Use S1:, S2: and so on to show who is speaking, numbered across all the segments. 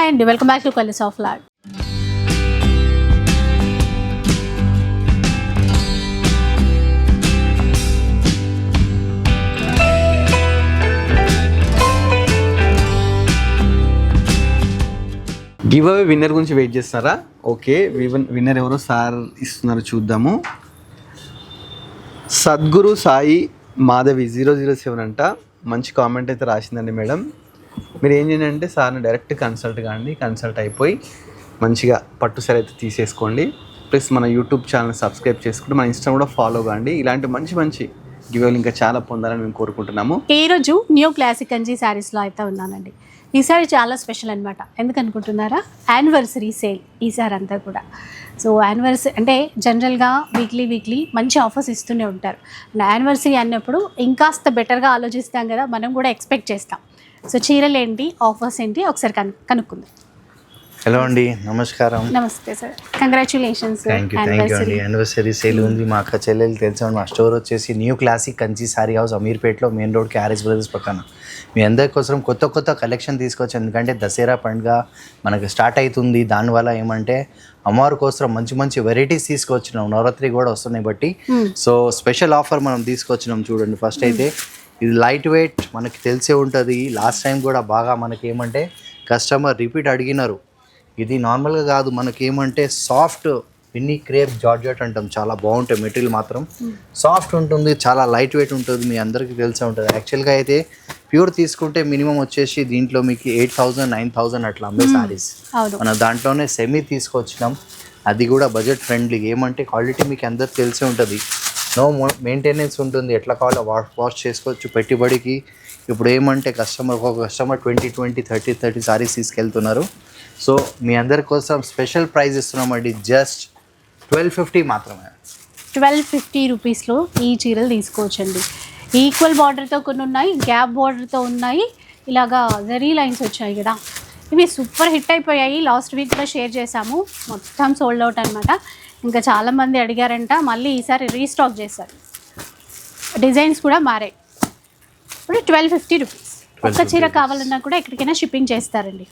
S1: Hi అండి. Welcome back to colours of life.
S2: Give away winner గురించి wait చేస్తారా? Okay winner ఎవరో? Sir ఇస్తున్నారు చూద్దాము. Sadguru Sai Madhavi zero zero seven అంట. మంచి కామెంట్ అయితే రాసిందండి మేడం. మీరు ఏం చేయండి అంటే సార్ని డైరెక్ట్ కన్సల్ట్ కాండి కన్సల్ట్ అయిపోయి మంచిగా పట్టు సరే అయితే తీసేసుకోండి. ప్లస్ మన యూట్యూబ్ ఛానల్ సబ్స్క్రైబ్ చేసుకుంటే మన ఇన్స్టా కూడా ఫాలో కాండి. ఇలాంటి మంచి మంచి గివ్ ఇంకా చాలా పొందాలని మేము కోరుకుంటున్నాము.
S1: ఈ రోజు న్యూ క్లాసిక్ అంజీ శారీస్లో అయితే ఉన్నానండి. ఈ సారీ చాలా స్పెషల్ అనమాట ఎందుకనుకుంటున్నారా? యానివర్సరీ సేల్ ఈసారి అంతా కూడా. సో యానివర్సరీ అంటే జనరల్గా వీక్లీ వీక్లీ మంచి ఆఫర్స్ ఇస్తూనే ఉంటారు. యానివర్సరీ అన్నప్పుడు ఇంకాస్త బెటర్గా ఆలోచిస్తాం కదా మనం కూడా ఎక్స్పెక్ట్ చేస్తాం. సో చీరలు ఏంటి ఆఫర్స్ ఏంటి? ఒకసారి కను కనుక్కుందాం.
S3: హలో అండి నమస్కారం.
S1: నమస్తే sir. Congratulations
S3: thank you thank you అండి. యానివర్సరీ సేల్ ఉంది. మా అక్క చెల్లెలు తెలిసాను మా స్టోర్ వచ్చేసి new classic Kanchi sari house అమీర్పేట్లో main road carriage brothers పక్కన. మీ అందరి కోసం కొత్త కొత్త కలెక్షన్ తీసుకొచ్చి ఎందుకంటే దసరా పండుగ మనకి స్టార్ట్ అవుతుంది. దానివల్ల ఏమంటే అమ్మవారి కోసం మంచి మంచి వెరైటీస్ తీసుకొచ్చినాం. నవరాత్రి కూడా వస్తున్నాయి బట్టి. సో స్పెషల్ ఆఫర్ మనం తీసుకొచ్చినాం చూడండి. ఫస్ట్ అయితే ఇది లైట్ వెయిట్ మనకి తెలిసే ఉంటుంది. లాస్ట్ టైం కూడా బాగా మనకి ఏమంటే కస్టమర్ రిపీట్ అడిగినారు. ఇది నార్మల్గా కాదు మనకి ఏమంటే సాఫ్ట్ విన్నీ క్రేప్ జార్జెట్ అంటాం. చాలా బాగుంటాయి మెటీరియల్ మాత్రం. సాఫ్ట్ ఉంటుంది చాలా లైట్ వెయిట్ ఉంటుంది మీ అందరికీ తెలిసే ఉంటుంది. యాక్చువల్గా అయితే ప్యూర్ తీసుకుంటే మినిమం వచ్చేసి దీంట్లో మీకు ఎయిట్ థౌజండ్ నైన్ థౌజండ్ అట్లా అమ్మే సారీస్
S1: అవును.
S3: మన దాంట్లోనే సెమీ తీసుకొచ్చినాం. అది కూడా బడ్జెట్ ఫ్రెండ్లీ ఏమంటే క్వాలిటీ మీకు అందరికి తెలిసే ఉంటుంది. నో మెయింటెనెన్స్ ఉంటుంది. ఎట్లా కావాలో వాష్ వాష్ చేసుకోవచ్చు. పెట్టుబడికి ఇప్పుడు ఏమంటే కస్టమర్ ఒక customer twenty twenty thirty thirty saris తీసుకెళ్తున్నారు. సో మీ అందరి కోసం స్పెషల్ ప్రైస్ ఇస్తున్నామండి. జస్ట్ ట్వెల్వ్ ఫిఫ్టీ మాత్రమే.
S1: ట్వెల్వ్ ఫిఫ్టీ రూపీస్లో ఈ చీరలు తీసుకోవచ్చండి. ఈక్వల్ బార్డర్తో కొన్ని ఉన్నాయి గ్యాప్ బార్డర్తో ఉన్నాయి. ఇలాగా జరీ లైన్స్ వచ్చాయి కదా. ఇవి సూపర్ హిట్ అయిపోయాయి. లాస్ట్ వీక్ కూడా షేర్ చేశాము. మొత్తం సోల్డ్ అవుట్ అనమాట ఇంకా చాలామంది అడిగారంట మళ్ళీ ఈసారి రీస్టాక్ చేశారు. డిజైన్స్ కూడా మారాయి. ఇప్పుడు ట్వెల్వ్ ఫిఫ్టీ రూపీస్ ఒక్క చీర కావాలన్నా కూడా ఎక్కడికైనా షిప్పింగ్ చేస్తారండి.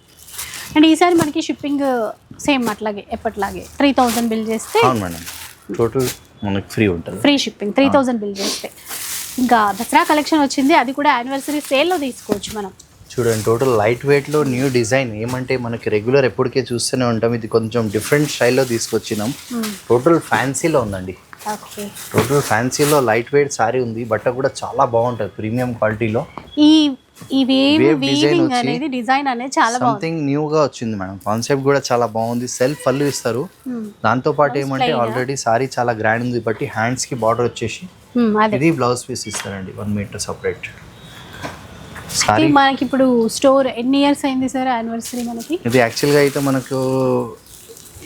S1: అండ్ ఈసారి మనకి షిప్పింగ్ సేమ్ అట్లాగే ఎప్పట్లాగే. త్రీ థౌజండ్ బిల్ చేస్తే
S3: టోటల్ మనకి ఫ్రీ ఉంటుంది.
S1: Free shipping three thousand bill చేస్తే. ఇంకా దసరా కలెక్షన్ వచ్చింది అది కూడా యానివర్సరీ సేల్లో తీసుకోవచ్చు మనం.
S3: చూడండి టోటల్ లైట్ వెయిట్లో న్యూ డిజైన్ ఏమంటే మనకి రెగ్యులర్ ఎప్పటికే చూస్తూనే ఉంటాం. ఇది కొంచెం డిఫరెంట్ స్టైల్లో తీసుకొచ్చినాం. టోటల్ ఫ్యాన్సీలో ఉందండి. టోటల్ ఫ్యాన్సీలో లైట్ వెయిట్ సారీ ఉంది. బట్ట కూడా చాలా బాగుంటుంది ప్రీమియం క్వాలిటీలో
S1: ఈ డిజైన్ అనేది చాలా
S3: సంథింగ్ న్యూగా వచ్చింది మేడం. కాన్సెప్ట్ కూడా చాలా బాగుంది. సెల్ఫ్ పళ్ళు ఇస్తారు. దాంతో పాటు ఏమంటే ఆల్రెడీ సారీ చాలా గ్రాండ్ ఉంది. బట్టి హ్యాండ్స్కి బార్డర్ వచ్చేసి
S1: Hmm,
S3: ఇది బ్లౌజ్ పీస్ ఇస్తారండి. వన్ మీటర్ సపరేట్ సారీ
S1: మనకి ఇప్పుడు స్టోర్ ఎన్ని ఇయర్స్ అయింది సార్ యానివర్సరీ మనకి?
S3: ఇది యాక్చువల్గా అయితే మనకు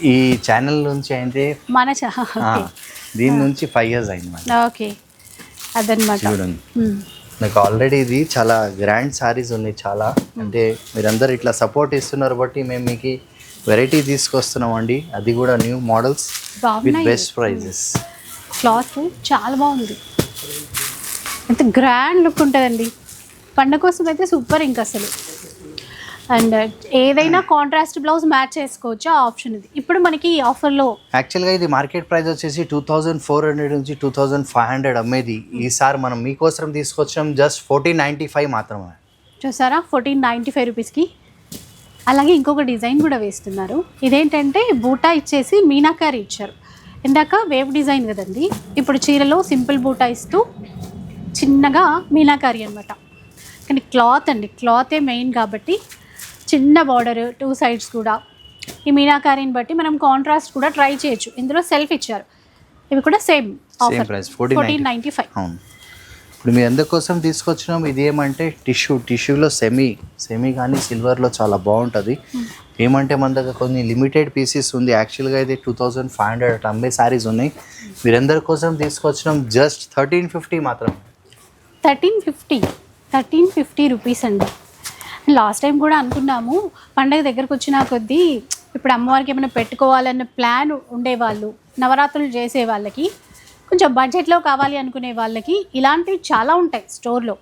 S3: ఈ ఛానల్ నుంచి అయితే
S1: మన
S3: దీని నుంచి ఫైవ్ ఇయర్స్ అయింది
S1: ఓకే అదనమాట
S3: చూడండి.
S1: Hmm.
S3: నాకు ఆల్రెడీ ఇది చాలా గ్రాండ్ సారీస్ ఉన్నాయి చాలా. అంటే మీరందరూ ఇట్లా సపోర్ట్ ఇస్తున్నారు బట్టి మేము మీకు వెరైటీ తీసుకొస్తున్నాం అండి అది కూడా new models with best prices
S1: cloth చాలా బాగుంది. ఎంత గ్రాండ్ లుక్ ఉంటుందండి. పండ కోసం అయితే సూపర్ ఇంకా అసలు. అండ్ ఏదైనా కాంట్రాస్ట్ బ్లౌజ్ మ్యాచ్ చేసుకోవచ్చు ఆ ఆప్షన్ ఇది. ఇప్పుడు మనకి ఈ ఆఫర్లో
S3: యాక్చువల్గా ఇది మార్కెట్ ప్రైస్ వచ్చేసి టూ థౌజండ్ ఫోర్ హండ్రెడ్ నుంచి టూ థౌజండ్ ఫైవ్ హండ్రెడ్ అమ్మేది. ఈసారి మనం మీకోసం తీసుకొచ్చాం జస్ట్ ఫోర్టీన్ నైంటీ ఫైవ్ మాత్రమే.
S1: చూసారా? ఫోర్టీన్ నైంటీ ఫైవ్ రూపీస్కి అలాగే ఇంకొక డిజైన్ కూడా వేస్తున్నారు. ఇదేంటంటే బూటా ఇచ్చేసి మీనాకారి ఇచ్చారు. ఇందాక వేవ్ డిజైన్ కదండి. ఇప్పుడు చీరలో సింపుల్ బూటా ఇస్తూ చిన్నగా మీనాకారి అనమాట కానీ క్లాత్ అండి క్లాతే మెయిన్ కాబట్టి చిన్న బార్డర్ టూ సైడ్స్ కూడా. ఈ మీనాకారిని బట్టి మనం కాంట్రాస్ట్ కూడా ట్రై చేయొచ్చు. ఇందులో సెల్ఫ్ ఇచ్చారు. ఇవి కూడా same
S3: same price fourteen
S1: fourteen ninety five
S3: అవును. ఇప్పుడు మీ అందరి కోసం తీసుకొచ్చినాం? ఇది ఏమంటే టిష్యూ టిష్యూలో సెమీ సెమీ కానీ సిల్వర్లో చాలా బాగుంటుంది. ఏమంటే మన దగ్గర కొన్ని లిమిటెడ్ పీసెస్ ఉంది. యాక్చువల్గా అయితే టూ థౌజండ్ ఫైవ్ హండ్రెడ్ అట్లా అమ్మే సారీస్ ఉన్నాయి. మీరందరి కోసం తీసుకొచ్చినాం జస్ట్ థర్టీన్ ఫిఫ్టీ మాత్రం.
S1: Thirteen fifty thirteen fifty rupees అండి. లాస్ట్ టైం కూడా అనుకున్నాము పండగ దగ్గరకు వచ్చిన కొద్దీ ఇప్పుడు అమ్మవారికి ఏమైనా పెట్టుకోవాలన్న ప్లాన్ ఉండేవాళ్ళు నవరాత్రులు చేసే వాళ్ళకి కొంచెం బడ్జెట్లో కావాలి అనుకునే వాళ్ళకి ఇలాంటివి చాలా ఉంటాయి స్టోర్లో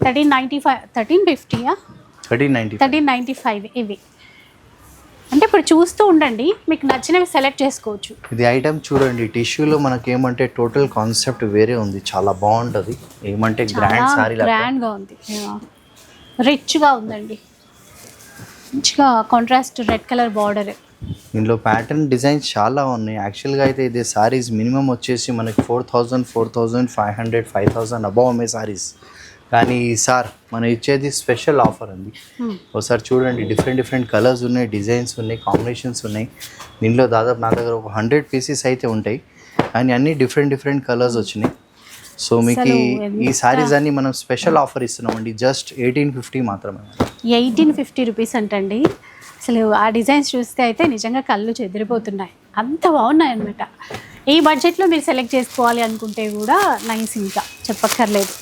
S1: thirteen ninety five thirteen ఫిఫ్టీయా?
S3: Thirteen ninety
S1: thirteen ninety five ఇవి. అంటే ఇప్పుడు చూస్తూ ఉండండి మీకు నచ్చినవి సెలెక్ట్ చేసుకోవచ్చు.
S3: ఇది ఐటమ్ చూడండి టిష్యూలో మనకి ఏమంటే టోటల్ కాన్సెప్ట్ వేరే ఉంది చాలా బాగుంటుంది. ఏమంటే గ్రాండ్ సారీ లాగా.
S1: గ్రాండ్గా ఉంది. రిచ్గా ఉందండి. మంచిగా కాంట్రాస్ట్ రెడ్ కలర్ బార్డర్
S3: దీనిలో ప్యాటర్న్ డిజైన్స్ చాలా ఉన్నాయి. యాక్చువల్గా అయితే ఇది సారీస్ మినిమం వచ్చేసి మనకి four thousand four thousand five hundred five thousand above అమ్మే సారీస్ కానీ సార్ మనం ఇచ్చేది స్పెషల్ ఆఫర్ అండి. ఒకసారి చూడండి డిఫరెంట్ డిఫరెంట్ కలర్స్ ఉన్నాయి డిజైన్స్ ఉన్నాయి కాంబినేషన్స్ ఉన్నాయి. దీనిలో దాదాపు నా దగ్గర ఒక హండ్రెడ్ పీసెస్ అయితే ఉంటాయి. కానీ అన్ని డిఫరెంట్ డిఫరెంట్ కలర్స్ వచ్చినాయి. సో మీకు ఈ సారీస్ అన్ని మనం స్పెషల్ ఆఫర్ ఇస్తున్నామండి. జస్ట్ ఎయిటీన్ ఫిఫ్టీ మాత్రమే.
S1: ఎయిటీన్ ఫిఫ్టీ రూపీస్ అంటండి. అసలు ఆ డిజైన్స్ చూస్తే అయితే నిజంగా కళ్ళు చెదిరిపోతున్నాయి. అంత బాగున్నాయి అనమాట ఈ బడ్జెట్లో మీరు సెలెక్ట్ చేసుకోవాలి అనుకుంటే కూడా నైస్ ఇంకా. చెప్పక్కర్లేదు.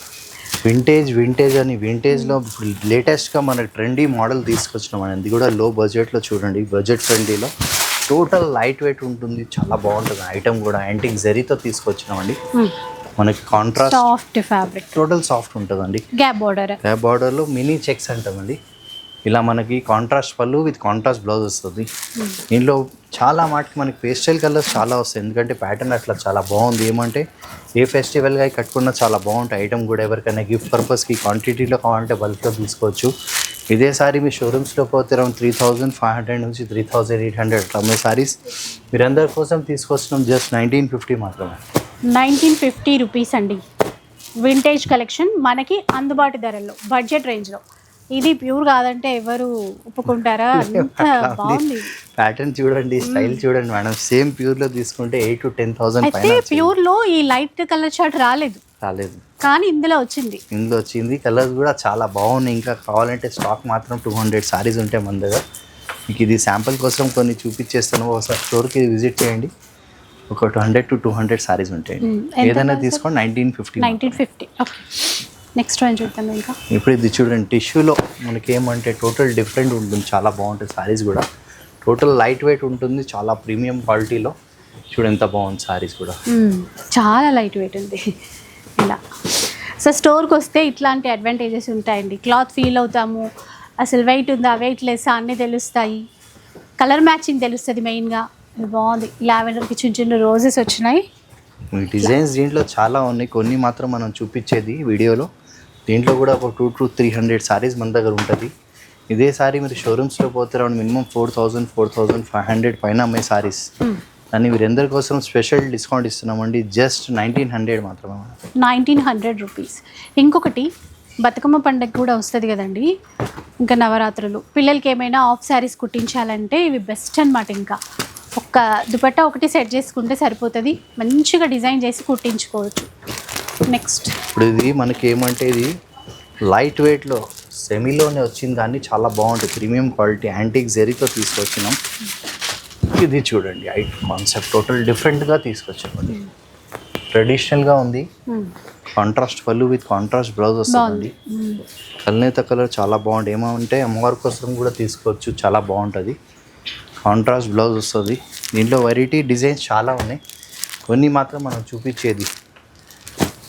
S3: వింటేజ్ వింటేజ్ అని వింటేజ్లో ఇప్పుడు లేటెస్ట్గా మన ట్రెండీ మోడల్ తీసుకొచ్చినాం ఇది కూడా లో బడ్జెట్లో చూడండి బడ్జెట్ ఫ్రెండ్లీలో టోటల్ లైట్ వెయిట్ ఉంటుంది. చాలా బాగుంటుంది. ఐటమ్ కూడా యాంటిక్ జరీతో తీసుకొచ్చినామండి మనకి contrast
S1: soft fabric
S3: total soft ఉంటుందండి.
S1: గ్యాప్ బార్డర్
S3: క్యాబ్ బార్డర్లో మినీ చెక్స్ అంటామండి. ఇలా మనకి కాంట్రాస్ట్ పళ్ళు విత్ కాంట్రాస్ట్ బ్లౌజ్ వస్తుంది. దీనిలో చాలా మాటకి మనకి పేస్టల్ కలర్స్ చాలా వస్తాయి. ఎందుకంటే ప్యాటర్న్ అట్లా చాలా బాగుంది. ఏమంటే ఏ ఫెస్టివల్గా కట్టుకున్నా చాలా బాగుంటాయి. ఐటమ్ కూడా ఎవరికైనా గిఫ్ట్ పర్పస్కి క్వాంటిటీలో కావాలంటే బల్క్లో తీసుకోవచ్చు. ఇదే సారీ మీ షోరూమ్స్లో పోతే around three thousand five hundred నుంచి త్రీ థౌజండ్ ఎయిట్ హండ్రెడ్ అట్లా అమ్మే సారీస్ మీరందరి కోసం తీసుకొచ్చినాం జస్ట్ నైన్టీన్ ఫిఫ్టీ మాత్రమే.
S1: నైన్టీన్ ఫిఫ్టీ రూపీస్ అండి. వింటేజ్ కలెక్షన్ మనకి అందుబాటు ధరల్లో బడ్జెట్ రేంజ్లో ఇది ప్యూర్ కాదంటే ఎవరు ఒప్పుకుంటారా? బాగుంది.
S3: ప్యాటర్న్ చూడండి స్టైల్ చూడండి మేడం. సేమ్ ప్యూర్లో తీసుకుంటే ఎయిట్ టు టెన్ థౌసండ్
S1: అయితే
S3: పైన
S1: ప్యూర్లో ఈ లైట్ కలర్ షర్ట్ రాలేదు.
S3: రాలేదు.
S1: కానీ ఇందులో వచ్చింది.
S3: ఇందులో వచ్చింది. కలర్స్ కూడా చాలా బాగున్నాయి. ఇంకా కావాలంటే స్టాక్ మాత్రం టూ హండ్రెడ్ సారీస్ ఉంటాయి మన దగ్గర. మీకు ఇది శాంపుల్ కోసం కొన్ని చూపించేస్తాను. ఒకసారి స్టోర్కి విజిట్ చేయండి. ఒక two hundred to two hundred saris ఉంటాయి ఏదైనా తీసుకోండి nineteen fifty
S1: nineteen fifty okay next one చూద్దాం ఇంకా.
S3: ఇప్పుడు ఇది చూడండి టిష్యూలో మనకి ఏమంటే టోటల్ డిఫరెంట్ ఉంటుంది చాలా బాగుంటుంది సారీస్ కూడా. టోటల్ లైట్ వెయిట్ ఉంటుంది చాలా ప్రీమియం క్వాలిటీలో చూడు ఎంత బాగుంది సారీస్ కూడా.
S1: చాలా లైట్ వెయిట్ ఉంది. ఇలా. సో స్టోర్కి వస్తే ఇట్లాంటి అడ్వాంటేజెస్ ఉంటాయండి. క్లాత్ ఫీల్ అవుతాము అసలు వెయిట్ ఉందా వెయిట్ లెస్ అన్నీ తెలుస్తాయి. కలర్ మ్యాచింగ్ తెలుస్తుంది మెయిన్గా బాగుంది. లావెండర్కి చిన్న చిన్న రోజెస్ వచ్చినాయి.
S3: డిజైన్స్ దీంట్లో చాలా ఉన్నాయి. కొన్ని మాత్రం మనం చూపించేది వీడియోలో. దీంట్లో కూడా ఒక two to three hundred saris మన దగ్గర ఉంటుంది. ఇదే సారీ మీరు షోరూమ్స్లో పోతే round minimum four thousand four thousand five hundred పైన అమ్మే సారీస్ అని వీరందరి కోసం స్పెషల్ డిస్కౌంట్ ఇస్తున్నామండి. జస్ట్ నైన్టీన్ హండ్రెడ్ మాత్రమే
S1: నైన్టీన్ హండ్రెడ్ రూపీస్ ఇంకొకటి బతుకమ్మ పండగ కూడా వస్తుంది కదండి. ఇంకా నవరాత్రులు. పిల్లలకి ఏమైనా ఆఫ్ శారీస్ కుట్టించాలంటే ఇవి బెస్ట్ అనమాట ఇంకా. ఒక్క దుపట్టా ఒకటి సెట్ చేసుకుంటే సరిపోతుంది. మంచిగా డిజైన్ చేసి కుట్టించుకోవచ్చు. నెక్స్ట్
S3: ఇప్పుడు ఇది మనకి ఏమంటే ఇది లైట్ వెయిట్లో సెమీలోనే వచ్చింది కానీ చాలా బాగుంటుంది ప్రీమియం క్వాలిటీ యాంటిక్ జెరీతో తీసుకొచ్చినాం. ఇది చూడండి ఐ కాన్సెప్ట్ టోటల్ డిఫరెంట్గా తీసుకొచ్చామండి. ట్రెడిషనల్గా ఉంది. కాంట్రాస్ట్ పళ్ళు విత్ కాంట్రాస్ట్ బ్లౌజ్ వస్తుందండి
S1: బాగుంది.
S3: కల్నేత కలర్ చాలా బాగుంటుంది ఏమంటే అమ్మవారి కోసం కూడా తీసుకోవచ్చు చాలా బాగుంటుంది. కాంట్రాస్ట్ బ్లౌజ్ వస్తుంది. దీంట్లో వెరైటీ డిజైన్స్ చాలా ఉన్నాయి. కొన్ని మాత్రం మనం చూపించేది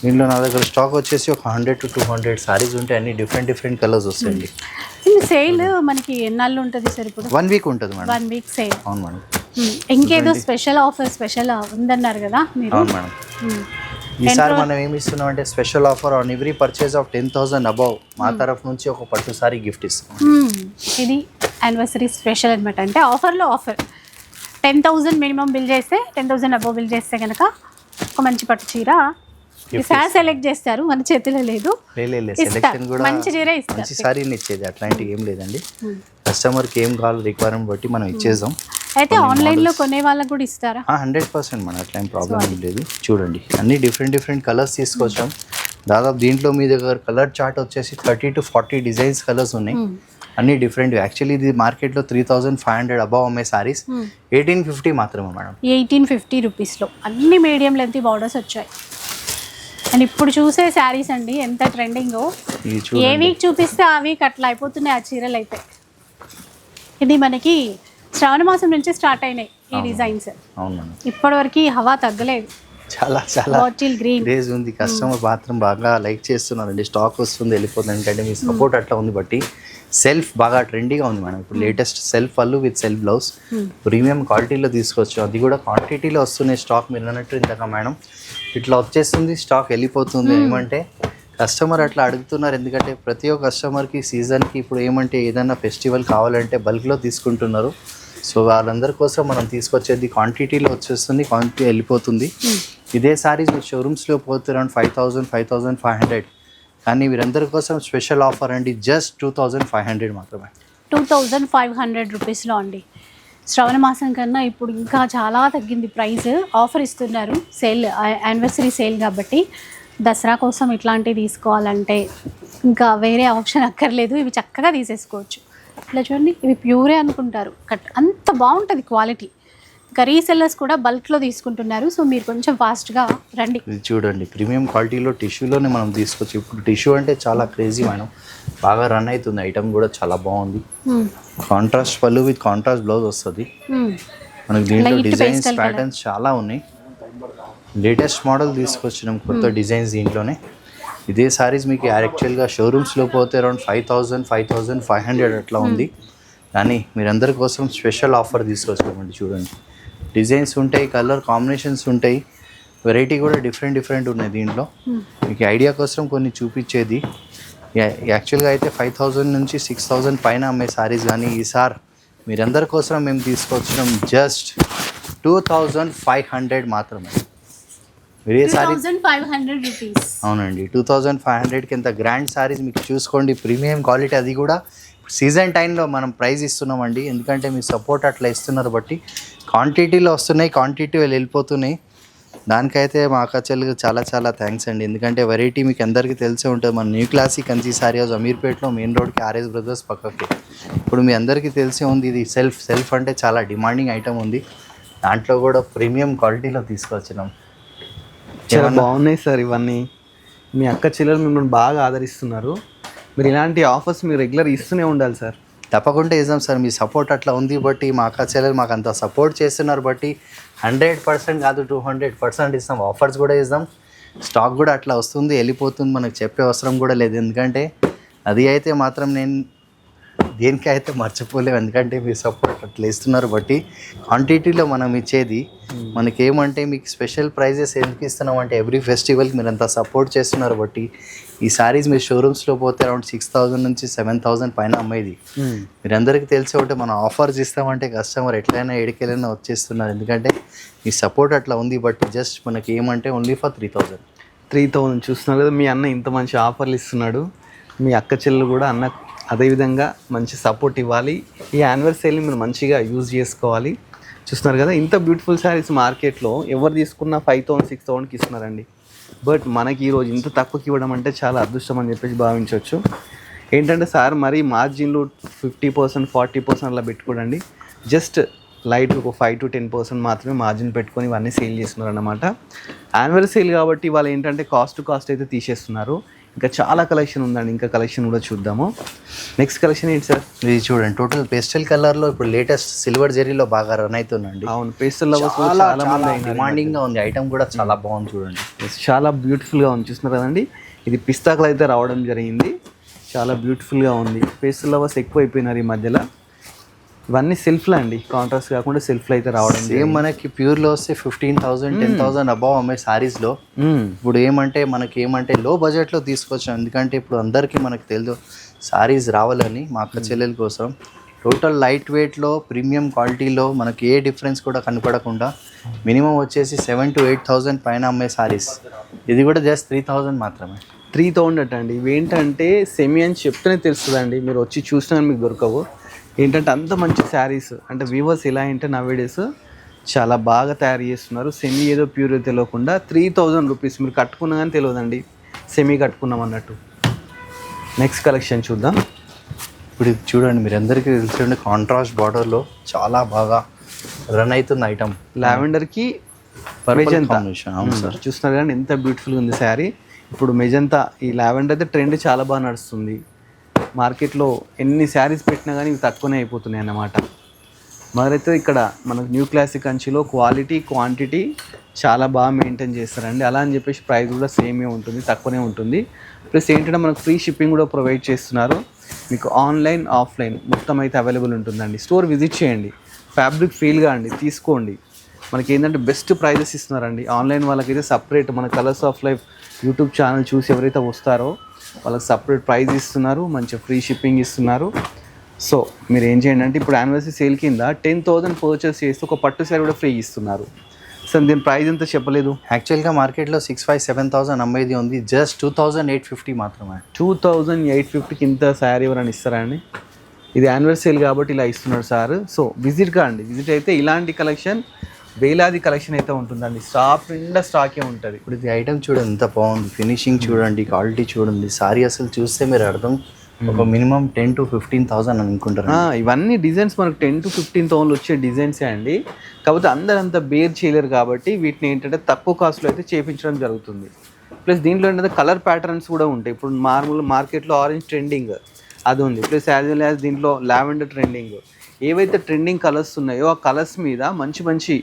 S3: దీంట్లో నా దగ్గర స్టాక్ వచ్చేసి ఒక hundred to two hundred saris ఉంటాయి అన్ని డిఫరెంట్ డిఫరెంట్ కలర్స్ వస్తాయండి.
S1: సేల్ మనకి ఎన్నాళ్ళు ఉంటుంది సార్ ఇప్పుడు?
S3: వన్ వీక్ ఉంటుంది మేడం
S1: వన్ వీక్ సేల్
S3: అవును మేడం
S1: ఇంకేదో స్పెషల్ ఆఫర్ స్పెషల్ ఉందన్నారు కదా మీరు?
S3: అవును మేడం
S1: మ్మ్.
S3: ఈసారి మనం ఏమి ఇస్తున్నాం అంటే special offer on every purchase of ten thousand above మా తరఫు నుంచి ఒక పట్టు సారీ గిఫ్ట్ ఇస్తాం.
S1: ఇది యానివర్సరీ స్పెషల్ అనమాట అంటే ఆఫర్లో offer ten thousand minimum bill చేస్తే టెన్ థౌజండ్ అబోవ్ బిల్ చేస్తే కనుక ఒక మంచి పట్టు చీర ఈసారి సెలెక్ట్ చేస్తారు మన చేతిలో లేదు.
S3: సెలెక్షన్ కూడా
S1: మంచి చీర.
S3: మంచి సారీని ఇచ్చేది అట్లాంటివి ఏం లేదండి. కస్టమర్కి ఏం కావాలో రిక్వైర్మెంట్ బట్టి మనం ఇచ్చేద్దాం.
S1: అయితే ఆన్లైన్లో కొనే వాళ్ళకు కూడా ఇస్తారా?
S3: హండ్రెడ్ పర్సెంట్ మన అట్లా ఏం ప్రాబ్లం ఏం లేదు. చూడండి అన్ని డిఫరెంట్ డిఫరెంట్ కలర్స్ తీసుకొచ్చాం. దాదాపు దీంట్లో మీ దగ్గర కలర్ చార్ట్ వచ్చేసి thirty to forty designs colours ఉన్నాయి. అన్ని డిఫరెంట్ యాక్చువల్లీ ఇది మార్కెట్లో three thousand five hundred above అమ్మే సారీస్ ఎయిటీన్ ఫిఫ్టీ మాత్రమే మేడం
S1: ఎయిటీన్ ఫిఫ్టీ రూపీస్లో అన్ని మీడియం లెంత్ బార్డర్స్ వచ్చాయి. అండ్ ఇప్పుడు చూసే శారీస్ అండి ఎంత ట్రెండింగో. ఏ వీక్ చూపిస్తే ఆ వీక్ అట్లా అయిపోతున్నాయి ఆ చీరలు అయితే. ఇది మనకి శ్రావణ మాసం నుంచి స్టార్ట్ అయినాయి ఈ డిజైన్స్. ఇప్పటివరకు ఈ హవా తగ్గలేదు.
S3: చాలా చాలా
S1: బాటిల్ గ్రీన్
S3: క్రేజ్ ఉంది. కస్టమర్ మాత్రం బాగా లైక్ చేస్తున్నారండి స్టాక్ వస్తుంది వెళ్ళిపోతుంది. ఎందుకంటే మీ సపోర్ట్ అట్లా ఉంది బట్టి. సెల్ఫ్ బాగా ట్రెండీగా ఉంది మేడం. ఇప్పుడు లేటెస్ట్ సెల్ఫ్ పళ్ళు విత్ సెల్ఫ్ బ్లౌజ్ ప్రీమియం క్వాలిటీలో తీసుకోవచ్చు అది కూడా క్వాంటిటీలో వస్తున్నాయి స్టాక్ మీరు అన్నట్టు ఇంతక మేడం. ఇట్లా వచ్చేస్తుంది స్టాక్ వెళ్ళిపోతుంది. ఏమంటే కస్టమర్ అట్లా అడుగుతున్నారు. ఎందుకంటే ప్రతి ఒక్క కస్టమర్కి సీజన్కి ఇప్పుడు ఏమంటే ఏదైనా ఫెస్టివల్ కావాలంటే బల్క్లో తీసుకుంటున్నారు. సో వాళ్ళందరి కోసం మనం తీసుకొచ్చేది క్వాంటిటీలో వచ్చేస్తుంది క్వాంటిటీ వెళ్ళిపోతుంది. ఇదే సారీస్ మీరు షోరూమ్స్లో పోతే around five thousand five thousand five hundred కానీ వీరందరి కోసం స్పెషల్ ఆఫర్ అండి just two thousand five hundred మాత్రమే.
S1: టూ థౌజండ్ ఫైవ్ హండ్రెడ్ రూపీస్లో అండి. శ్రవణ మాసం కన్నా ఇప్పుడు ఇంకా చాలా తగ్గింది ప్రైస్. ఆఫర్ ఇస్తున్నారు సేల్ యానివర్సరీ సేల్ కాబట్టి దసరా కోసం ఇట్లాంటివి తీసుకోవాలంటే ఇంకా వేరే ఆప్షన్ అక్కర్లేదు ఇవి చక్కగా తీసేసుకోవచ్చు. ఇట్లా చూడండి ఇవి ప్యూరే అనుకుంటారు. కట్ అంత బాగుంటుంది క్వాలిటీ. ఇంకా రీసెల్లర్స్ కూడా బల్క్లో తీసుకుంటున్నారు. సో మీరు కొంచెం ఫాస్ట్గా రండి.
S3: ఇది చూడండి ప్రీమియం క్వాలిటీలో టిష్యూలోనే మనం తీసుకోవచ్చు ఇప్పుడు టిష్యూ అంటే చాలా క్రేజీ మేడం బాగా రన్ అవుతుంది ఐటమ్ కూడా చాలా బాగుంది. కాంట్రాస్ట్ పళ్ళు విత్ కాంట్రాస్ట్ బ్లౌజ్ వస్తుంది. మనకి దీంట్లో
S1: Light
S3: డిజైన్స్
S1: pastel.
S3: ప్యాటర్న్స్ చాలా ఉన్నాయి. లేటెస్ట్ మోడల్ తీసుకొచ్చినాం కొత్త డిజైన్స్ దీంట్లోనే. ఇదే సారీస్ మీకు యాక్చువల్గా షోరూమ్స్లో పోతే around five thousand five thousand five hundred అట్లా ఉంది. కానీ మీరందరి కోసం స్పెషల్ ఆఫర్ తీసుకొచ్చామండి చూడండి. డిజైన్స్ ఉంటాయి కలర్ కాంబినేషన్స్ ఉంటాయి. వెరైటీ కూడా డిఫరెంట్ డిఫరెంట్ ఉన్నాయి దీంట్లో. మీకు ఐడియా కోసం కొన్ని చూపించేది. యాక్చువల్గా అయితే ఫైవ్ థౌజండ్ నుంచి సిక్స్ థౌజండ్ పైన అమ్మే సారీస్ కానీ ఈసారి మీరందరి కోసం మేము తీసుకొచ్చినాం just two thousand five hundred మాత్రమే. ఏ సారీ
S1: 2500 రూపీస్
S3: అవునండి. టూ థౌజండ్ ఫైవ్ హండ్రెడ్కి ఎంత గ్రాండ్ సారీస్ మీకు చూసుకోండి. ప్రీమియం క్వాలిటీ అది కూడా సీజన్ టైంలో మనం ప్రైస్ ఇస్తున్నామండి. ఎందుకంటే మీ సపోర్ట్ అట్లా ఇస్తున్నారు బట్టి క్వాంటిటీలో వస్తున్నాయి క్వాంటిటీ వెళ్ళిపోతున్నాయి. దానికైతే మా అక్క చెల్లికి చాలా చాలా థ్యాంక్స్ అండి. ఎందుకంటే వెరైటీ మీకు అందరికీ తెలిసే ఉంటుంది. మన new classic Kanchi sari house అమీర్పేట్లో main రోడ్కి ఆర్ఎస్ బ్రదర్స్ పక్కకి. ఇప్పుడు మీ అందరికీ తెలిసే ఉంది. ఇది సెల్ఫ్ సెల్ఫ్ అంటే చాలా డిమాండింగ్ ఐటమ్ ఉంది. దాంట్లో కూడా ప్రీమియం క్వాలిటీలో తీసుకొచ్చినాం.
S2: చాలా బాగున్నాయి సార్ ఇవన్నీ. మీ అక్క చెల్లెలు మిమ్మల్ని బాగా ఆదరిస్తున్నారు. మీరు ఇలాంటి ఆఫర్స్ మీరు రెగ్యులర్ ఇస్తూనే ఉండాలి సార్.
S3: తప్పకుండా ఇస్తాం సార్. మీ సపోర్ట్ అట్లా ఉంది బట్టి మా అక్క చెల్లెలు మాకు అంత సపోర్ట్ చేస్తున్నారు బట్టి హండ్రెడ్ పర్సెంట్ కాదు టూ హండ్రెడ్ పర్సెంట్ ఇస్తాం. ఆఫర్స్ కూడా ఇస్తాం. స్టాక్ కూడా అట్లా వస్తుంది వెళ్ళిపోతుంది. మనకు చెప్పే అవసరం కూడా లేదు. ఎందుకంటే అది అయితే మాత్రం నేను దేనికి అయితే మర్చిపోలేము ఎందుకంటే మీ సపోర్ట్ అట్లా ఇస్తున్నారు బట్టి క్వాంటిటీలో మనం ఇచ్చేది మనకి ఏమంటే మీకు స్పెషల్ ప్రైజెస్ ఎందుకు ఇస్తున్నాం అంటే ఎవ్రీ ఫెస్టివల్కి మీరు అంత సపోర్ట్ చేస్తున్నారు బట్టి ఈ సారీస్ మీరు షోరూమ్స్లో పోతే అరౌండ్ సిక్స్ థౌజండ్ నుంచి సెవెన్ థౌజండ్ పైన అమ్మేది. మీరందరికీ తెలిసి ఉంటే మనం ఆఫర్స్ ఇస్తామంటే కస్టమర్ ఎట్లయినా ఎడికెళ్ళైనా వచ్చేస్తున్నారు. ఎందుకంటే మీ సపోర్ట్ అట్లా ఉంది బట్ జస్ట్ మనకి ఏమంటే only for three thousand
S2: three thousand చూస్తున్నారు కదా మీ అన్న ఇంత మంచి ఆఫర్లు ఇస్తున్నాడు. మీ అక్క చెల్లెలు కూడా అన్న అదేవిధంగా మంచి సపోర్ట్ ఇవ్వాలి. ఈ యానివర్సరీని మీరు మంచిగా యూజ్ చేసుకోవాలి. చూస్తున్నారు కదా ఇంత బ్యూటిఫుల్ శారీస్ మార్కెట్లో ఎవరు తీసుకున్నా ఫైవ్ థౌసండ్ సిక్స్ థౌసండ్కి ఇస్తున్నారండి. బట్ మనకి ఈరోజు ఇంత తక్కువకి ఇవ్వడం అంటే చాలా అదృష్టం అని చెప్పేసి భావించవచ్చు. ఏంటంటే సార్ మరి మార్జిన్లు ఫిఫ్టీ పర్సెంట్ ఫార్టీ పర్సెంట్ అలా పెట్టుకోడండి జస్ట్ లైట్ ఒక ఫైవ్ టు టెన్ పర్సెంట్ మాత్రమే మార్జిన్ పెట్టుకొని ఇవన్నీ సేల్ చేస్తున్నారు అనమాట యాన్యువల్ సేల్ కాబట్టి వాళ్ళు ఏంటంటే కాస్ట్ టు కాస్ట్ అయితే తీసేస్తున్నారు. ఇంకా చాలా కలెక్షన్ ఉందండి ఇంకా కలెక్షన్ కూడా చూద్దాము. నెక్స్ట్ కలెక్షన్ ఏంటి సార్?
S3: ఇది చూడండి టోటల్ పేస్టల్ కలర్లో ఇప్పుడు లేటెస్ట్ సిల్వర్ జెరీలో బాగా రన్ అవుతుందండి.
S2: అవును పేస్టల్ లవర్స్
S3: చాలా
S2: అయినారు.
S3: డిమాండింగ్గా ఉంది ఐటమ్ కూడా చాలా బాగుంది చూడండి.
S2: చాలా బ్యూటిఫుల్గా ఉంది చూస్తున్నారు కదండి? ఇది పిస్తాకులు అయితే రావడం జరిగింది. చాలా బ్యూటిఫుల్గా ఉంది. పేస్టల్ లవర్స్ ఎక్కువ అయిపోయినారు ఈ మధ్యలో. ఇవన్నీ సెల్ఫ్లు అండి. కాంట్రాస్ట్ కాకుండా సెల్ఫ్లు అయితే రావడం
S3: సేమ్ మనకి ప్యూర్లో వస్తే fifteen thousand ten thousand above అమ్మే సారీస్లో
S2: మ్మ్.
S3: ఇప్పుడు ఏమంటే మనకి ఏమంటే లో బడ్జెట్లో తీసుకొచ్చాం ఎందుకంటే ఇప్పుడు అందరికీ మనకు తెలియదు సారీస్ రావాలని మా అక్క చెల్లెల కోసం. టోటల్ లైట్ వెయిట్లో ప్రీమియం క్వాలిటీలో మనకి ఏ డిఫరెన్స్ కూడా కనపడకుండా మినిమం వచ్చేసి సెవెన్ టు ఎయిట్ థౌజండ్ పైన అమ్మే సారీస్ ఇది కూడా జస్ట్ త్రీ థౌజండ్ మాత్రమే.
S2: త్రీ థౌజండ్ అట అండి. ఇవేంటంటే సెమీ అని చెప్తేనే తెలుస్తుందండి. మీరు వచ్చి చూసినా మీకు దొరకవు. ఏంటంటే అంత మంచి శారీస్ అంటే వీవర్స్ ఎలా అంటే నవేడేస్ చాలా బాగా తయారు చేస్తున్నారు. సెమీ ఏదో ప్యూర్ తెలియకుండా త్రీ థౌజండ్ రూపీస్ మీరు కట్టుకున్నా కానీ తెలియదండి. సెమీ కట్టుకున్నాం అన్నట్టు. నెక్స్ట్ కలెక్షన్ చూద్దాం.
S3: ఇప్పుడు ఇది చూడండి మీరు అందరికీ తెలిసి కాంట్రాస్ట్ బార్డర్లో చాలా బాగా రన్ అవుతుంది ఐటమ్
S2: లావెండర్కి మెజంతా
S3: సార్.
S2: చూస్తున్నారు కానీ ఎంత బ్యూటిఫుల్గా ఉంది శారీ. ఇప్పుడు మెజంతా ఈ లావెండర్ అయితే ట్రెండ్ చాలా బాగా నడుస్తుంది. మార్కెట్లో ఎన్ని శారీస్ పెట్టినా కానీ ఇవి తక్కువనే అయిపోతున్నాయి అన్నమాట. మరైతే ఇక్కడ మనకు న్యూ క్లాసిక్ అంచిలో క్వాలిటీ క్వాంటిటీ చాలా బాగా మెయింటైన్ చేస్తారండి. అలా అని చెప్పేసి ప్రైస్ కూడా సేమే ఉంటుంది తక్కువనే ఉంటుంది. ప్లస్ ఏంటంటే మనకు ఫ్రీ షిప్పింగ్ కూడా ప్రొవైడ్ చేస్తున్నారు. మీకు ఆన్లైన్ ఆఫ్లైన్ మొత్తం అయితే అవైలబుల్ ఉంటుందండి. స్టోర్ విజిట్ చేయండి. ఫ్యాబ్రిక్ ఫీల్ కాండి తీసుకోండి. మనకి ఏంటంటే బెస్ట్ ప్రైజెస్ ఇస్తున్నారండి. ఆన్లైన్ వాళ్ళకైతే సపరేట్ మన colours of life YouTube channel చూసి ఎవరైతే వస్తారో వాళ్ళకి సపరేట్ ప్రైజ్ ఇస్తున్నారు మంచి ఫ్రీ షిప్పింగ్ ఇస్తున్నారు. సో మీరు ఏం చేయండి అంటే ఇప్పుడు యానివర్సరీ సేల్ కింద టెన్ థౌసండ్ పర్చేస్ చేస్తే ఒక పట్టు శారీ కూడా ఫ్రీ ఇస్తున్నారు. సో దీని ప్రైస్ ఎంత చెప్పలేదు?
S3: యాక్చువల్గా మార్కెట్లో సిక్స్ ఫైవ్ సెవెన్ థౌసండ్ అమ్మేది ఉంది just two thousand eight fifty మాత్రమే.
S2: టూ థౌజండ్ ఎయిట్ ఫిఫ్టీకి ఇంత శారీ ఎవరైనా ఇస్తారా అండి? ఇది యాన్యువల్ సేల్ కాబట్టి ఇలా ఇస్తున్నాడు సార్. సో విజిట్ కాండి విజిట్ అయితే ఇలాంటి కలెక్షన్ వేలాది కలెక్షన్ అయితే ఉంటుందండి. స్టాక్ నిండా స్టాకే ఉంటుంది.
S3: ఇప్పుడు ఇది ఐటమ్ చూడండి ఎంత బాగుంది. ఫినిషింగ్ చూడండి క్వాలిటీ చూడండి. సారీ అసలు చూస్తే మీరు అర్థం. ఒక minimum ten to fifteen thousand అనుకుంటారు
S2: ఇవన్నీ డిజైన్స్ మనకు టెన్ టు ఫిఫ్టీన్ థౌసండ్ వచ్చే డిజైన్సే అండి. కాకపోతే అందరూ అంత బేర్ చేయలేరు కాబట్టి వీటిని ఏంటంటే తక్కువ కాస్ట్లో అయితే చేపించడం జరుగుతుంది. ప్లస్ దీంట్లో ఏంటంటే కలర్ ప్యాటర్న్స్ కూడా ఉంటాయి. ఇప్పుడు నార్మల్ మార్కెట్లో ఆరెంజ్ ట్రెండింగ్ అది ఉంది. ప్లస్ యాజ్ వెల్ యాజ్ దీంట్లో లావెండర్ ట్రెండింగ్ ఏవైతే ట్రెండింగ్ కలర్స్ ఉన్నాయో ఆ కలర్స్ మీద మంచి మంచి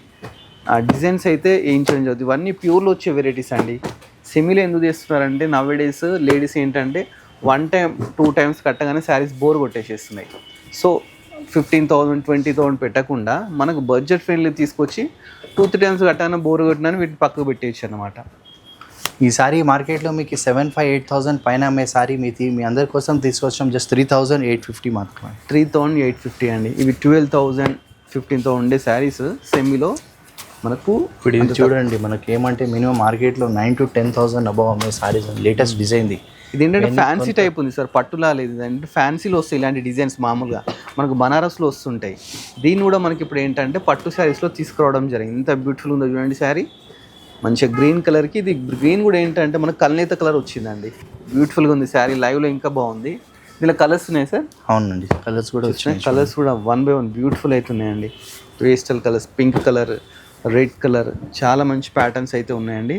S2: డిజైన్స్ అయితే వేయించడం జరుగుతుంది. ఇవన్నీ ప్యూర్లో వచ్చే వెరైటీస్ అండి. సెమీలో ఎందుకు చేస్తున్నారంటే నవ్ డేస్ లేడీస్ ఏంటంటే వన్ టైం టూ టైమ్స్ కట్టగానే saris bore కొట్టేసేస్తున్నాయి. So fifteen thousand twenty thousand పెట్టకుండా మనకు బడ్జెట్ ఫ్రెండ్లీ తీసుకొచ్చి టూ త్రీ టైమ్స్ కట్టగానే బోర్ కొట్టినా వీటిని పక్కకు పెట్టేయచ్చు అనమాట
S3: ఈ సారీ మార్కెట్లో మీకు సెవెన్ ఫైవ్ ఎయిట్ థౌసండ్ పైన అమ్మే సారీ మీ మీ అందరి కోసం తీసుకొచ్చాం. Just three thousand eight fifty మాత్రమే.
S2: త్రీ థౌసండ్ ఎయిట్ ఫిఫ్టీ అండి. ఇవి ట్వెల్వ్ థౌసండ్ ఫిఫ్టీన్ థౌసండ్ ఉండే శారీస్ సెమీలో మనకు
S3: ఇప్పుడు చూడండి మనకి ఏమంటే మినిమం మార్కెట్లో nine to ten thousand above అమ్మే సారీస్ లేటెస్ట్ డిజైన్ది
S2: ఇది ఏంటంటే ఫ్యాన్సీ టైప్ ఉంది సార్ పట్టులా లేదు. అంటే ఫ్యాన్సీలో వస్తాయి ఇలాంటి డిజైన్స్ మామూలుగా. మనకు బనారస్లో వస్తుంటాయి. దీన్ని కూడా మనకి ఇప్పుడు ఏంటంటే పట్టు శారీస్లో తీసుకురావడం జరిగింది. ఇంత బ్యూటిఫుల్ ఉందో చూడండి శారీ. మంచిగా గ్రీన్ కలర్కి ఇది గ్రీన్ కూడా ఏంటంటే మనకు కల్నేత కలర్ వచ్చిందండి. బ్యూటిఫుల్గా ఉంది శారీ లైవ్లో ఇంకా బాగుంది. దీనిలో కలర్స్ ఉన్నాయి సార్?
S3: అవునండి. కలర్స్ కూడా వచ్చినాయి.
S2: కలర్స్ కూడా వన్ బై వన్ బ్యూటిఫుల్ అయితే ఉన్నాయండి. Pastel colours pink colour red colour చాలా మంచి ప్యాటర్న్స్ అయితే ఉన్నాయండి.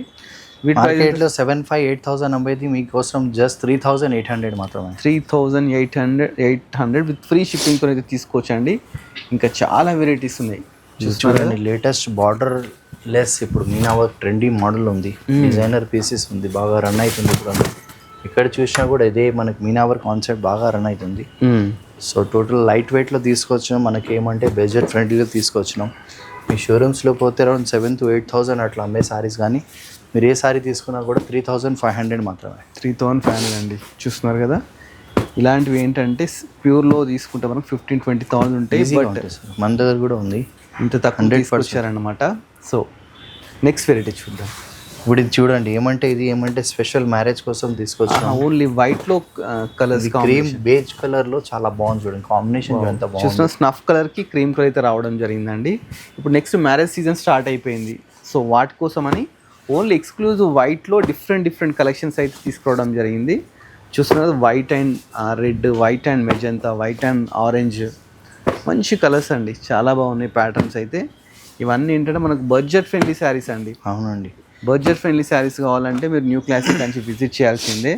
S3: మార్కెట్లో సెవెన్ ఫైవ్ ఎయిట్ థౌసండ్ అమ్మేది మీకోసం just three thousand eight hundred మాత్రమే.
S2: Three thousand eight hundred eight hundred with free షిప్పింగ్తో అయితే తీసుకోవచ్చండి. ఇంకా చాలా వెరైటీస్ ఉన్నాయి.
S3: చూడండి లేటెస్ట్ బార్డర్ లెస్ ఇప్పుడు మీనా వర్క్ ట్రెండీ మోడల్ ఉంది. డిజైనర్ పీసెస్ ఉంది బాగా రన్ అవుతుంది ఇప్పుడు. ఇక్కడ చూసినా కూడా ఇదే మనకి మీనా వర్క్ కాన్సెప్ట్ బాగా రన్ అవుతుంది. సో టోటల్ లైట్ వెయిట్లో తీసుకొచ్చినాం. మనకి ఏమంటే బడ్జెట్ ఫ్రెండ్లీగా తీసుకొచ్చినాం. మీ షోరూమ్స్లో పోతే around seven to eight thousand అట్లా అమ్మే సారీస్ కానీ మీరు ఏ సారీ తీసుకున్నా కూడా త్రీ థౌసండ్ ఫైవ్ హండ్రెడ్ మాత్రమే.
S2: త్రీ థౌజండ్ ఫైవ్ హండ్రెడ్ అండి. చూస్తున్నారు కదా? ఇలాంటివి ఏంటంటే ప్యూర్లో తీసుకుంటే మనకు ఫిఫ్టీన్ ట్వంటీ థౌసండ్ ఉంటాయి.
S3: మన దగ్గర కూడా ఉంది.
S2: ఇంత తక్కువ తీసుకొచ్చారనమాట సో నెక్స్ట్ వెరైటీ చూద్దాం.
S3: ఇప్పుడు ఇది చూడండి ఏమంటే ఇది ఏమంటే స్పెషల్ మ్యారేజ్ కోసం తీసుకొచ్చాం.
S2: ఓన్లీ వైట్లో కలర్స్
S3: క్రీమ్ బేజ్ కలర్లో చాలా బాగుంది చూడండి. కాంబినేషన్ ఎంత బాగుంది.
S2: చూసిన స్నఫ్ కలర్కి క్రీమ్ కలర్ అయితే రావడం జరిగిందండి. ఇప్పుడు నెక్స్ట్ మ్యారేజ్ సీజన్ స్టార్ట్ అయిపోయింది. సో వాటి కోసమని ఓన్లీ ఎక్స్క్లూజివ్ వైట్లో డిఫరెంట్ డిఫరెంట్ కలెక్షన్స్ అయితే తీసుకురావడం జరిగింది. చూస్తున్నది white and red white and magenta white and orange మంచి కలర్స్ అండి. చాలా బాగున్నాయి ప్యాటర్న్స్ అయితే. ఇవన్నీ ఏంటంటే మనకు బడ్జెట్ ఫ్రెండ్లీ శారీస్ అండి.
S3: అవునండి.
S2: బడ్జెట్ ఫ్రెండ్లీ శారీస్ కావాలంటే మీరు న్యూ క్లాసిక్ నుంచి విజిట్ చేయాల్సిందే.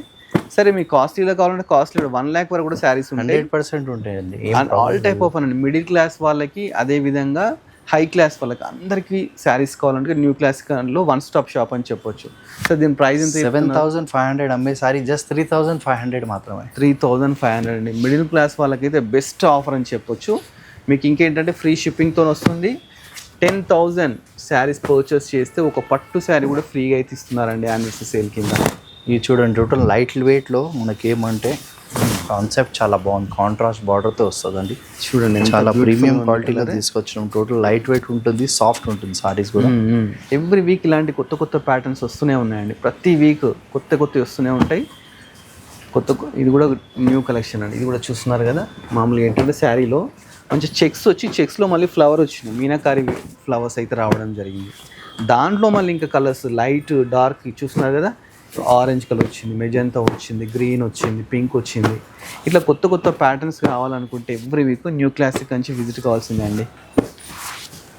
S2: సరే మీ కాస్ట్లీలో కావాలంటే కాస్ట్లీ వన్ ల్యాక్ వరకు కూడా శారీస్ ఉంటాయి.
S3: పర్సెంట్ ఉంటాయండి.
S2: ఆల్ టైప్ ఆఫ్ అండి మిడిల్ క్లాస్ వాళ్ళకి అదే విధంగా హై క్లాస్ వాళ్ళకి అందరికీ శారీస్ కావాలంటే న్యూ క్లాస్లో వన్ స్టాప్ షాప్ అని చెప్పొచ్చు. సో దీని ప్రైస్ ఎంత
S3: సెవెన్ థౌసండ్ ఫైవ్ హండ్రెడ్ అమ్మే sari just three thousand five hundred మాత్రమే.
S2: త్రీ థౌజండ్ ఫైవ్ హండ్రెడ్ అండి. మిడిల్ క్లాస్ వాళ్ళకైతే బెస్ట్ ఆఫర్ అని చెప్పొచ్చు. మీకు ఇంకేంటంటే ఫ్రీ షిప్పింగ్తో వస్తుంది. టెన్ థౌజండ్ శారీస్ పర్చేస్ చేస్తే ఒక పట్టు శారీ కూడా ఫ్రీగా అయితే ఇస్తున్నారండి యానివర్సరీ సేల్ కింద.
S3: ఇది చూడండి టోటల్ లైట్ వెయిట్లో మనకి ఏమంటే కాన్సెప్ట్ చాలా బాగుంది. కాంట్రాస్ట్ బార్డర్తో వస్తుందండి.
S2: చూడండి
S3: చాలా ప్రీమియం క్వాలిటీలో. తీసుకొచ్చినాం టోటల్ లైట్ వెయిట్ ఉంటుంది సాఫ్ట్ ఉంటుంది సారీస్ కూడా.
S2: ఎవ్రీ వీక్ ఇలాంటి కొత్త కొత్త ప్యాటర్న్స్ వస్తూనే ఉన్నాయండి. ప్రతి వీక్ కొత్త కొత్త వస్తూనే ఉంటాయి. కొత్త ఇది కూడా న్యూ కలెక్షన్ అండి. ఇది కూడా చూస్తున్నారు కదా? మామూలుగా ఏంటంటే శారీలో మంచి చెక్స్ వచ్చి చెక్స్లో మళ్ళీ ఫ్లవర్ వచ్చింది. మీనాకారి ఫ్లవర్స్ అయితే రావడం జరిగింది. దాంట్లో మళ్ళీ ఇంకా కలర్స్ లైట్ డార్క్ చూస్తున్నారు కదా? ఆరెంజ్ కలర్ వచ్చింది మెజంతా వచ్చింది గ్రీన్ వచ్చింది పింక్ వచ్చింది. ఇట్లా కొత్త కొత్త ప్యాటర్న్స్ కావాలనుకుంటే ఎవ్రీ వీక్ న్యూ క్లాసిక్ నుంచి విజిట్ కావాల్సిందే అండి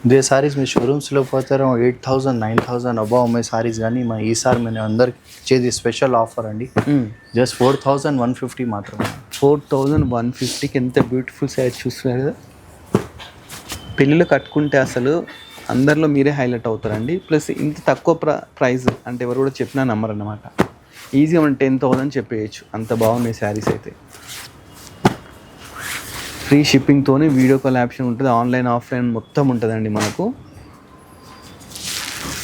S3: ఇదే సారీస్ మీ షోరూమ్స్లో పోతారు eight thousand nine thousand above అమ్మే సారీస్ కానీ మా ఈసారి మేము అందరికి ఇచ్చేది స్పెషల్ ఆఫర్ అండి just four thousand one fifty మాత్రమే.
S2: ఫోర్ థౌజండ్ వన్ ఫిఫ్టీకి ఎంత బ్యూటిఫుల్ శారీ చూస్తున్నారు కదా? పెళ్ళిళ్ళు కట్టుకుంటే అసలు అందరిలో మీరే హైలైట్ అవుతారండి. ప్లస్ ఇంత తక్కువ ప్ర ప్రైస్ అంటే ఎవరు కూడా చెప్పినా నమ్మరు అన్నమాట ఈజీగా మనం టెన్ థౌజండ్ చెప్పేయచ్చు. అంత బాగున్నాయి శారీస్ అయితే. ఫ్రీ షిప్పింగ్తోనే వీడియో కాల్ ఆప్షన్ ఉంటుంది. ఆన్లైన్ ఆఫ్లైన్ మొత్తం ఉంటుందండి మనకు.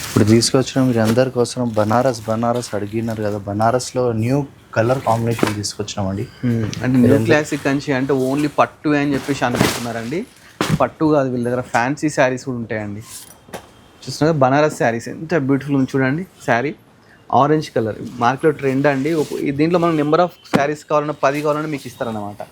S3: ఇప్పుడు తీసుకొచ్చిన మీరు అందరి కోసం బనారస్ బనారస్ అడిగినారు కదా. బనారస్లో న్యూ కలర్ కాంబినేషన్ తీసుకొచ్చినామండి.
S2: అంటే న్యూ క్లాసిక్ కంచి అంటే ఓన్లీ పట్టు అని చెప్పేసి అనుకుంటున్నారండి. పట్టు కాదు వీళ్ళ దగ్గర. ఫ్యాన్సీ శారీస్ కూడా ఉంటాయండి. చూస్తున్నారు బనారస్ శారీస్ ఎంత బ్యూటిఫుల్ ఉంది చూడండి శారీ ఆరెంజ్ కలర్ మార్కెట్లో ట్రెండ్ అండి. దీంట్లో మనం నెంబర్ ఆఫ్ శారీస్ కావాలన్నా పది కావాలన్నా మీకు ఇస్తారన్నమాట.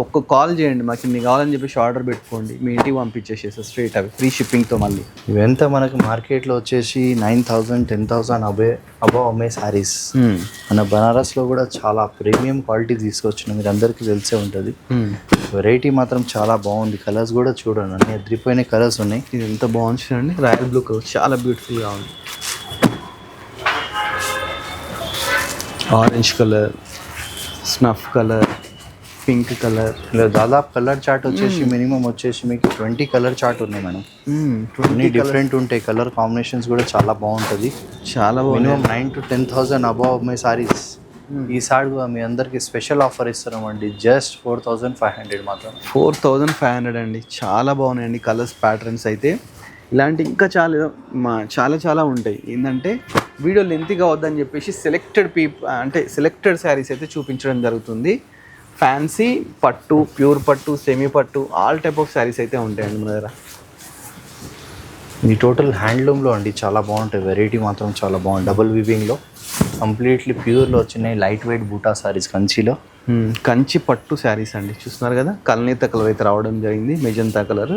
S2: ఒక్క కాల్ చేయండి మాకు ఇన్ని కావాలని చెప్పేసి ఆర్డర్ పెట్టుకోండి. మీ ఇంటికి పంపించేసేసి స్ట్రైట్ అవి ఫ్రీ షిప్పింగ్తో మళ్ళీ.
S3: ఇవంతా మనకి మార్కెట్లో వచ్చేసి నైన్ థౌజండ్ టెన్ థౌజండ్ అబే అబవ్ అమ్మే శారీస్
S2: మ్మ్.
S3: మన బనారస్లో కూడా చాలా ప్రీమియం క్వాలిటీ తీసుకొచ్చిన మీరు అందరికీ తెలిసే ఉంటుంది. వెరైటీ మాత్రం చాలా బాగుంది. కలర్స్ కూడా చూడండి అన్ని ఎదిరిపోయిన కలర్స్ ఉన్నాయి.
S2: ఇది ఎంత బాగుంది చూడండి. రాయల్ బ్లూ కలర్ చాలా బ్యూటిఫుల్గా ఉంది. Orange colour snuff colour pink colour
S3: ఇలా దాదాపు కలర్ చార్ట్ వచ్చేసి మినిమం వచ్చేసి మీకు ట్వంటీ కలర్ చార్ట్ ఉన్నాయి మేడం. అన్ని డిఫరెంట్ ఉంటాయి. కలర్ కాంబినేషన్స్ కూడా చాలా బాగుంటుంది.
S2: చాలా
S3: minimum nine to ten thousand above my saris ఈసారి కూడా మీ అందరికి స్పెషల్ ఆఫర్ ఇస్తున్నామండి. Just four thousand five hundred మాత్రం
S2: ఫోర్ థౌజండ్ ఫైవ్ హండ్రెడ్ అండి. చాలా బాగున్నాయండి కలర్స్ ప్యాటర్న్స్ అయితే. ఇలాంటి ఇంకా చాలా మా చాలా చాలా ఉంటాయి. ఏంటంటే వీడియో లెంత్ వద్దని చెప్పేసి సెలెక్టెడ్ పీప్ అంటే సెలెక్టెడ్ శారీస్ అయితే చూపించడం జరుగుతుంది. ఫ్యాన్సీ పట్టు ప్యూర్ పట్టు సెమీ పట్టు ఆల్ టైప్ ఆఫ్ శారీస్ అయితే ఉంటాయండి మన దగ్గర.
S3: ఈ టోటల్ హ్యాండ్లూమ్లో అండి చాలా బాగుంటాయి. వెరైటీ మాత్రం చాలా బాగుంది డబుల్ వివింగ్లో కంప్లీట్లీ ప్యూర్లో వచ్చినాయి లైట్ వెయిట్ బూటా సారీస్ కంచిలో.
S2: మ్మ్. కంచి పట్టు శారీస్ అండి. చూస్తున్నారు కదా? కల్నేత కలర్ అయితే రావడం జరిగింది. Magenta colour.